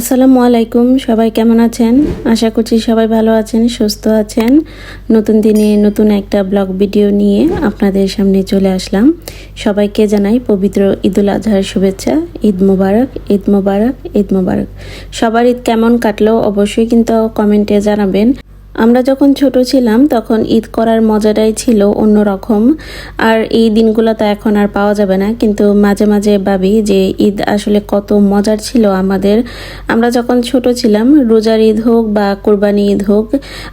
আসসালামু আলাইকুম, সবাই কেমন আছেন? আশা করছি সবাই ভালো আছেন, সুস্থ আছেন। নতুন দিনে নতুন একটা ব্লগ ভিডিও নিয়ে আপনাদের সামনে চলে আসলাম। সবাইকে জানাই পবিত্র ঈদুল আজহার শুভেচ্ছা। ঈদ মোবারক ঈদ মোবারক ঈদ মোবারক। সবার ঈদ কেমন কাটলো অবশ্যই কিন্তু কমেন্টে জানাবেন। আমরা যখন ছোট ছিলাম, তখন ঈদ করার মজাটাই ছিল অন্যরকম। আর এই দিনগুলো তো এখন আর পাওয়া যাবে না। কিন্তু মাঝে মাঝে ভাবি যে ঈদ আসলে কত মজার ছিল আমাদের। আমরা যখন ছোট ছিলাম, রোজার ঈদ হোক বা কোরবানি ঈদ হোক,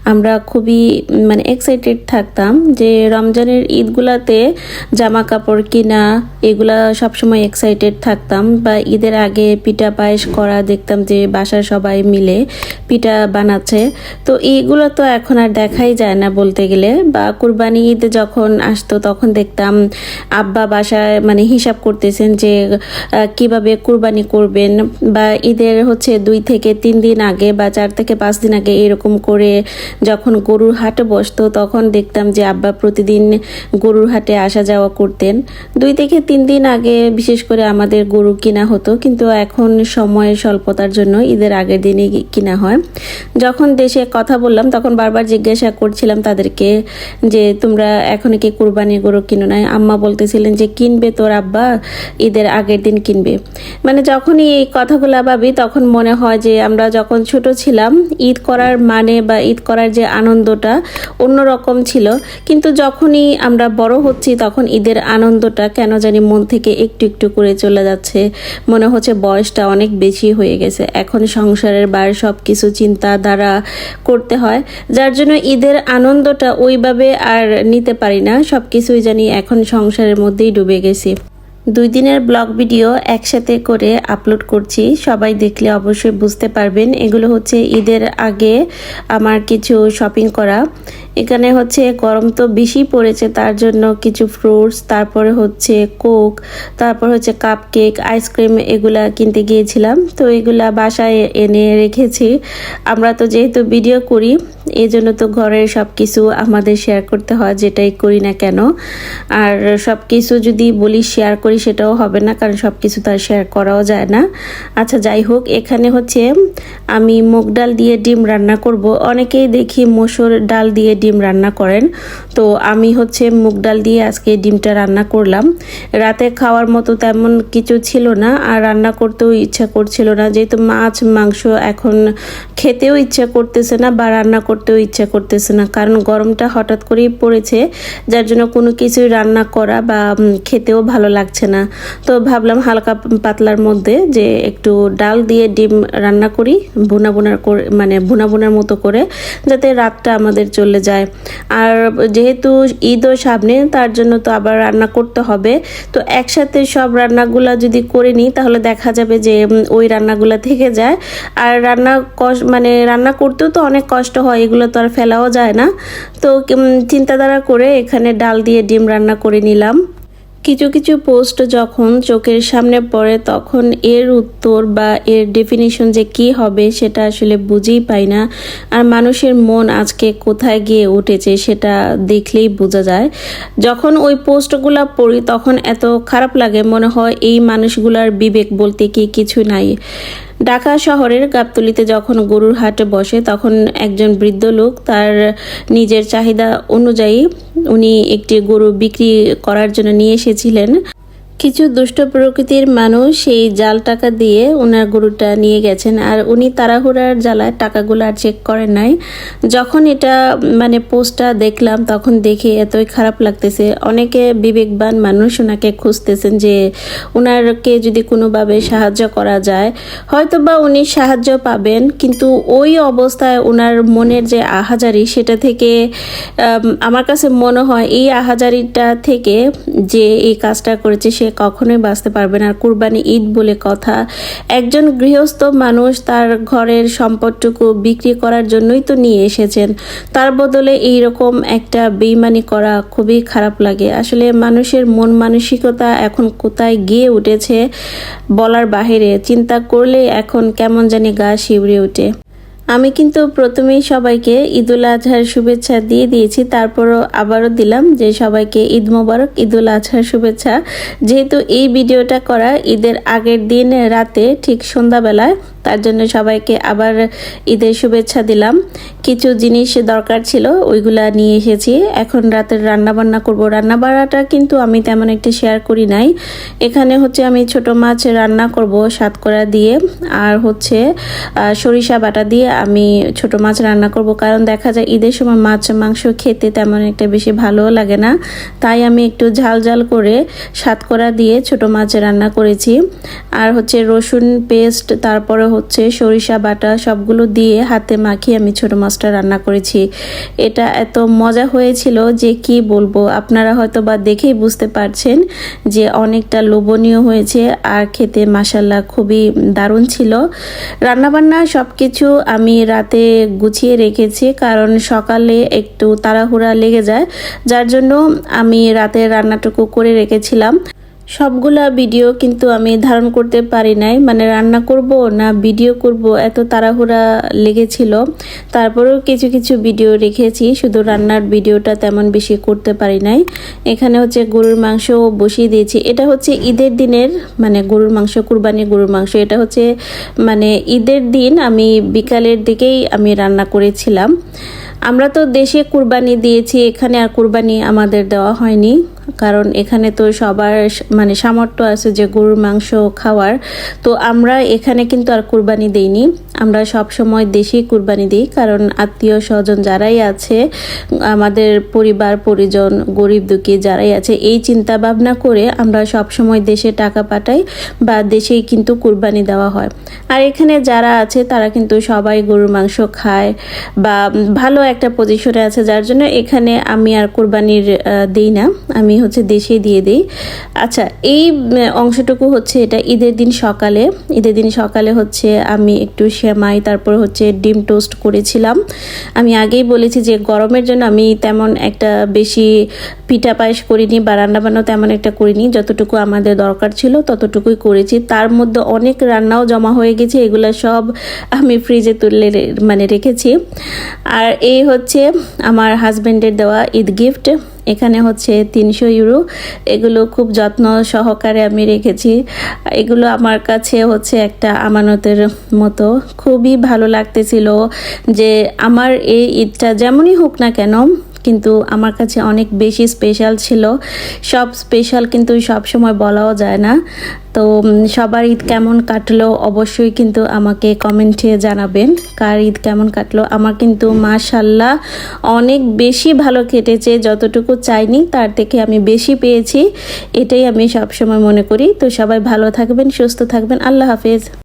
আমরা খুবই মানে এক্সাইটেড থাকতাম যে রমজানের ঈদগুলাতে জামা কাপড় কিনা, এগুলা সবসময় এক্সাইটেড থাকতাম বা ঈদের আগে পিঠা পায়েস করা দেখতাম যে বাসার সবাই মিলে পিঠা বানাচ্ছে। তো এইগুলো তো এখন আর দেখাই যায় না বলতে গেলে। বা কুরবানি ঈদ যখন আসতো, তখন দেখতাম আব্বা বাসায় মানে হিসাব করতেছেন যে কীভাবে কুরবানি করবেন বা ঈদের হচ্ছে দুই থেকে তিন দিন আগে বা চার থেকে পাঁচ দিন আগে এরকম করে যখন গরুর হাটে বসতো, তখন দেখতাম যে আব্বা প্রতিদিন গরুর হাটে আসা যাওয়া করতেন। দুই থেকে তিন দিন আগে বিশেষ করে আমাদের গরু কিনা হতো, কিন্তু এখন সময়ের স্বল্পতার জন্য ঈদের আগের দিনই কিনা হয়। যখন দেশে কথা বললাম তখন বারবার জিজ্ঞাসা করছিলাম তাদেরকে যে, তোমরা এখন কি কুরবানি গরু কিনো নাই? আম্মা বলতেছিলেন যে, কিনবে তোর আব্বা, ঈদের আগের দিন কিনবে। মানে যখনই এই কথাগুলো ভাবি, তখন মনে হয় যে, আমরা যখন ছোট ছিলাম, ঈদ করার মানে বা ঈদ করার যে আনন্দটা অন্যরকম ছিল। কিন্তু যখনই আমরা বড় হচ্ছি, তখন ঈদের আনন্দটা কেন জানি মন থেকে একটু একটু করে চলে যাচ্ছে। মনে হচ্ছে বয়সটা অনেক বেশি হয়ে গেছে। এখন সংসারের বার সব কিছু চিন্তা দ্বারা করতে হয়। যার জন্য ঈদের আনন্দটা ওইভাবে আর নিতে পারি না। সব কিছুই জানি এখন সংসারের মধ্যেই ডুবে গেছি। দুই দিনের ব্লগ ভিডিও একসাথে করে আপলোড করছি। সবাই দেখলে অবশ্যই বুঝতে পারবেন। এগুলো হচ্ছে ঈদের আগে আমার কিছু শপিং করা। এখানে হচ্ছে গরম তো বেশি পড়েছে, তার জন্য কিছু ফ্রুটস তারপরে হচ্ছে কোক তারপর হচ্ছে কাপ কেক আইসক্রিম এগুলা কিনতে গিয়েছিলাম। তো এগুলা বাসায় এনে রেখেছি। আমরা তো যেহেতু ভিডিও করি এই জন্য তো ঘরের সব কিছু আমাদের শেয়ার করতে হয়, যেটাই করি না কেন। আর সব কিছু যদি বলি শেয়ার করি, সেটাও হবে না, কারণ সব কিছু তার শেয়ার করাও যায় না। আচ্ছা যাই হোক, এখানে হচ্ছে আমি মুগ ডাল দিয়ে ডিম রান্না করব। অনেকেই দেখি মসুর ডাল দিয়ে ডিম রান্না করেন। তো আমি হচ্ছে মুগ ডাল দিয়ে আজকে ডিমটা রান্না করলাম। রাতে খাওয়ার মতো তেমন কিছু ছিল না আর রান্না করতেও ইচ্ছা করছিল না। যেহেতু মাছ, মাংস এখন খেতেও ইচ্ছা করতেছে না বা রান্না করতেও ইচ্ছা করতেছে না। কারণ গরমটা হঠাৎ করেই পড়েছে, যার জন্য কোনো কিছুই রান্না করা বা খেতেও ভালো লাগছে না। তো ভাবলাম হালকা পাতলার মধ্যে যে একটু ডাল দিয়ে ডিম রান্না করি, ভুনা ভুনার মানে ভুনা ভুনার মতো করে, যাতে রাতটা আমাদের চলে যায়। আর যেহেতু ঈদও সামনে তার জন্য তো আবার রান্না করতে হবে। তো একসাথে সব রান্নাগুলো যদি করে নিই, তাহলে দেখা যাবে যে ওই রান্নাগুলো থেকে যায়। আর রান্না মানে রান্না করতেও তো অনেক কষ্ট হয়, এগুলো তো আর ফেলাও যায় না। তো চিন্তাধারা করে এখানে ডাল দিয়ে ডিম রান্না করে নিলাম। কিছু কিছু পোস্ট যখন চোখের সামনে পড়ে, তখন এর উত্তর বা এর ডেফিনিশন যে কি হবে সেটা আসলে বুঝেই পাই না। আর মানুষের মন আজকে কোথায় গিয়ে উঠেছে সেটা দেখলেই বোঝা যায়। যখন ওই পোস্টগুলো পড়ি, তখন এত খারাপ লাগে, মনে হয় এই মানুষগুলার বিবেক বলতে কি কিছু নাই। ঢাকা শহরের গাবতলিতে যখন গরুর হাটে বসে, তখন একজন বৃদ্ধ লোক তার নিজের চাহিদা অনুযায়ী উনি একটি গরু বিক্রি করার জন্য নিয়ে এসেছিলেন। কিছু দুষ্ট প্রকৃতির মানুষ সেই জাল টাকা দিয়ে ওনার গরুটা নিয়ে গেছেন, আর উনি তাড়াহুড়ার জ্বালায় টাকাগুলো আর চেক করেন নাই। যখন এটা মানে পোস্টটা দেখলাম, তখন দেখে এতই খারাপ লাগতেছে। অনেকে বিবেকবান মানুষ ওনাকে খুঁজতেছেন যে ওনারকে যদি কোনোভাবে সাহায্য করা যায় হয়তো বা উনি সাহায্য পাবেন, কিন্তু ওই অবস্থায় ওনার মনের যে আহাজারি, সেটা থেকে আমার কাছে মনে হয় এই আহাজারিটা থেকে যে এই কাজটা করেছে, সে কখনোই বাঁচতে পারবে না। কুরবানি ঈদ বলে কথা। একজন গৃহস্থ মানুষ তার ঘরের সম্পদটুকু বিক্রি করার জন্যই তো নিয়ে এসেছেন। তার বদলে এই রকম একটা বেইমানি করা খুবই খারাপ লাগে। আসলে মানুষের মন মানসিকতা এখন কোথায় গিয়ে উঠেছে বলার বাহিরে। চিন্তা করলে এখন কেমন জানি গা শিউরে ওঠে। আমি কিন্তু প্রথমেই সবাইকে ঈদুল আজহার শুভেচ্ছা দিয়ে দিয়েছি, তারপরও আবারও দিলাম যে সবাইকে ঈদ মোবারক, ঈদুল আজহার শুভেচ্ছা। যেহেতু এই ভিডিওটা করা ঈদের আগের দিন রাতে, ঠিক সন্ধ্যাবেলায়, তার জন্য সবাইকে আবার ঈদের শুভেচ্ছা দিলাম। কিছু জিনিস দরকার ছিল, ওইগুলা নিয়ে এসেছি। এখন রাতের রান্না বান্না করব। রান্না বাড়াটা কিন্তু আমি তেমন একটা শেয়ার করি নাই। এখানে হচ্ছে আমি ছোট মাছ রান্না করব সাতকরা দিয়ে, আর হচ্ছে সরিষা বাটা দিয়ে আমি ছোট মাছ রান্না করব। কারণ দেখা যায় ঈদের সময় মাছ, মাংস খেতে তেমন একটা বেশি ভালোও লাগে না। তাই আমি একটু ঝাল ঝাল করে সাতকরা দিয়ে ছোট মাছ রান্না করেছি। আর হচ্ছে রসুন পেস্ট, তারপরে হচ্ছে সরিষা বাটা সবগুলো দিয়ে হাতে মাখিয়ে আমি ছোট মাছটা রান্না করেছি। এটা এত মজা হয়েছিল যে কি বলব? আপনারা হয়তো বা দেখেই বুঝতে পারছেন যে অনেকটা লোভনীয় হয়েছে। আর খেতে মাসাল্লাহ খুবই দারুণ ছিল। রান্নাবান্না সব কিছু আমি রাতে গুছিয়ে রেখেছি, কারণ সকালে একটু তাড়াহুড়া লেগে যায়, যার জন্য আমি রাতে রান্নাটুকু করে রেখেছিলাম। সবগুলা ভিডিও কিন্তু আমি ধারণ করতে পারি নাই। মানে রান্না করব না ভিডিও করব, এত তাড়াহুড়া লেগেছিল। তারপরেও কিছু কিছু ভিডিও রেখেছি, শুধু রান্নার ভিডিওটা তেমন বেশি করতে পারি নাই। এখানে হচ্ছে গরুর মাংস বসিয়ে দিয়েছি। এটা হচ্ছে ঈদের দিনের মানে গরুর মাংস কুরবানি গরুর মাংস। এটা হচ্ছে মানে ঈদের দিন আমি বিকালের দিকেই আমি রান্না করেছিলাম। আমরা তো দেশে কুরবানি দিয়েছি, এখানে আর কুরবানি আমাদের দেওয়া হয়নি। কারণ এখানে তো সবার মানে সামর্থ্য আছে যে গরুর মাংস খাওয়ার। তো আমরা এখানে কিন্তু আর কুরবানি দেইনি। আমরা সব সময় দেশেই কুরবানি দিই, কারণ আত্মীয় স্বজন যারাই আছে, আমাদের পরিবার, পরিজন, গরিব দুঃখী যারাই আছে, এই চিন্তা ভাবনা করে আমরা সব সময় দেশে টাকা পাঠাই বা দেশেই কিন্তু কুরবানি দেওয়া হয়। আর এখানে যারা আছে, তারা কিন্তু সবাই গরুর মাংস খায় বা ভালো একটা পজিশনে আছে, যার জন্য এখানে আমি আর কোরবানির দিই না। আমি হচ্ছে দেশেই দিয়ে দিই। আচ্ছা এই অংশটুকু হচ্ছে এটা ঈদের দিন সকালে। ঈদের দিন সকালে হচ্ছে আমি একটু সেমাই, তারপর হচ্ছে ডিম টোস্ট করেছিলাম। আমি আগেই বলেছি যে গরমের জন্য আমি তেমন একটা বেশি পিঠা পায়েস করিনি বা রান্নাবান্নাও তেমন একটা করিনি। যতটুকু আমাদের দরকার ছিল ততটুকুই করেছি। তার মধ্যে অনেক রান্নাও জমা হয়ে গেছে, এগুলো সব আমি ফ্রিজে তুলে মানে রেখেছি। আর এই হচ্ছে আমার হাজব্যান্ডের দেওয়া ঈদ গিফট এখানে হচ্ছে তিনশো ইউরো। এগুলো খুব যত্ন সহকারে আমি রেখেছি। এগুলো আমার কাছে হচ্ছে একটা আমানতের মতো। খুবই ভালো লাগতেছিল যে আমার এই ঈদটা যেমনই হোক না কেন কিন্তু আমার কাছে অনেক বেশি স্পেশাল ছিল। সব স্পেশাল কিন্তু সব সময় বলাও যায় না। তো সবার ঈদ কেমন কাটলো অবশ্যই কিন্তু আমাকে কমেন্টে জানাবেন। কার ঈদ কেমন কাটলো? আমার কিন্তু মাশাল্লাহ অনেক বেশি ভালো কেটেছে। যতটুকু চাইনি তার থেকে আমি বেশি পেয়েছি। এটাই আমি সবসময় মনে করি। তো সবাই ভালো থাকবেন, সুস্থ থাকবেন। আল্লাহ হাফেজ।